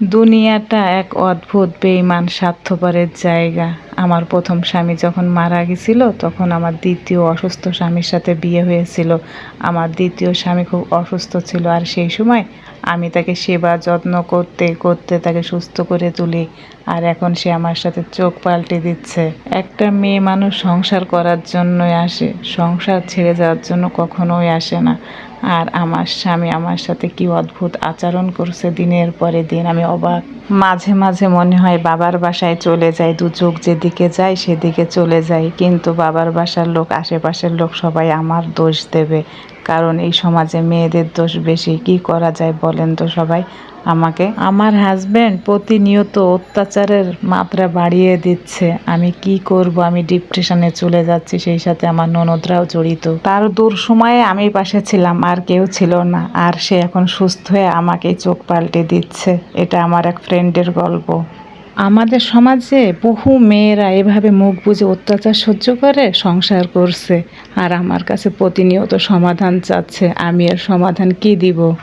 দুনিয়াটা এক অদ্ভুত বেইমান স্বার্থপরের জায়গা। আমার প্রথম স্বামী যখন মারা গেছিল, তখন আমার দ্বিতীয় অসুস্থ স্বামীর সাথে বিয়ে হয়েছিল। আমার দ্বিতীয় স্বামী খুব অসুস্থ ছিল আর সেই সময় আমি তাকে সেবা, যত্ন করতে করতে তাকে সুস্থ করে তুলি আর এখন সে আমার সাথে চোখ পাল্টে দিচ্ছে। একটা মেয়ে মানুষ সংসার করার জন্যই আসে, সংসার ছেড়ে যাওয়ার জন্য কখনোই আসে না। আর আমার স্বামী আমার সাথে কি অদ্ভুত আচরণ করছে দিনের পরে দিন, আমি অবাক। মাঝে মাঝে মনে হয় বাবার বাসায় চলে যায় দু চোখ যেদিকে যায় সেদিকে চলে যাই। কিন্তু বাবার বাসার লোক আশেপাশের লোক সবাই আমার দোষ দেবে। কারণ এই সমাজে মেয়েদের দোষ বেশি। কি করা যায় বলেন তো সবাই? আমাকে? আমার হাজব্যান্ড প্রতিনিয়ত অত্যাচারের মাত্রা বাড়িয়ে দিচ্ছে। আমি কি করব? আমি ডিপ্রেশনে চলে যাচ্ছি। সেই সাথে আমার ননদরাও জড়িত। তার দূর সময়ে আমি পাশে ছিলাম আর কেউ ছিল না। আর সে এখন সুস্থ হয়ে আমাকে চোখ পাল্টে দিচ্ছে। এটা আমার এক ফ্রেন্ডের গল্প। আমাদের সমাজে বহু মেয়েরা এভাবে মুখ বুঝে অত্যাচার সহ্য করে, সংসার করছে। আর আমার কাছে প্রতিনিয়ত সমাধান চাচ্ছে। আমি এর সমাধান কি দিব?